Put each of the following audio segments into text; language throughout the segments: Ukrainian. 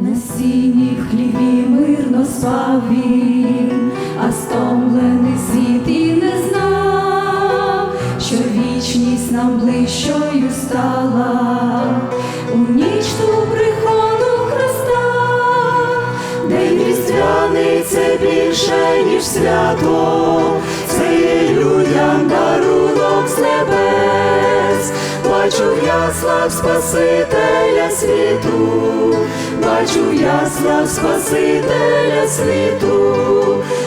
На сіні в хліві мирно спав він, а стомлений світ і не знав, що вічність нам ближчою стала. У ніч ту приходу Христа, День різдвяний це більше, ніж свято, це є людям дарунок з небес, бачу в яслах Спасителя світу, бачу в яслах Спасителя світу,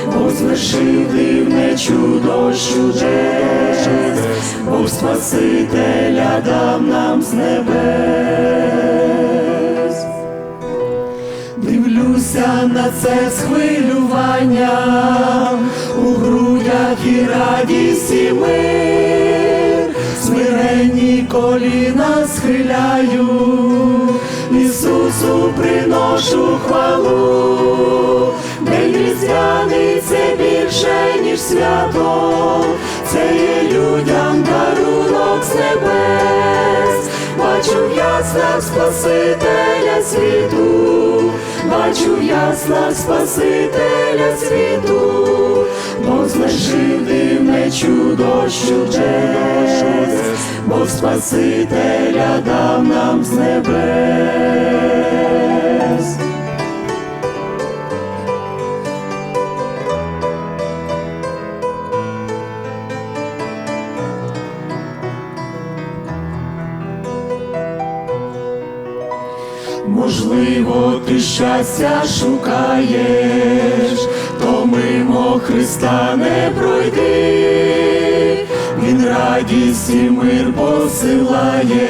Бог звершив дивне чудо чудес, Бог Спасителя дав нам з небес. Дивлюся на це з смиренні коліна схиляю, Ісусу приношу хвалу, День різдвяний це більше, ніж свято, це є людям дарунок з небес, бачу в яслах Спасителя світу, бачу в яслах Спасителя світу, Бог звершив дивне чудо з Бог Спасителя дав нам з небес. Можливо, ти щастя шукаєш, то мимо Христа не пройди, Він радість і мир посилає,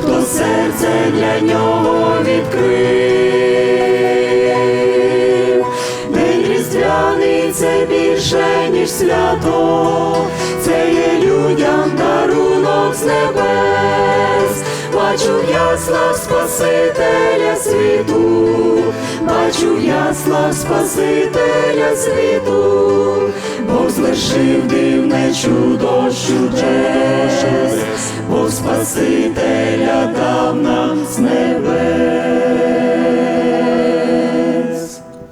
хто серце для нього відкрив. День різдвяний це більше, ніж свято, це Бачу я слав Спасителя світу, бачу я слав Спасителя світу, Бог звершив дивне чудо чудес, Бог Спасителя дав.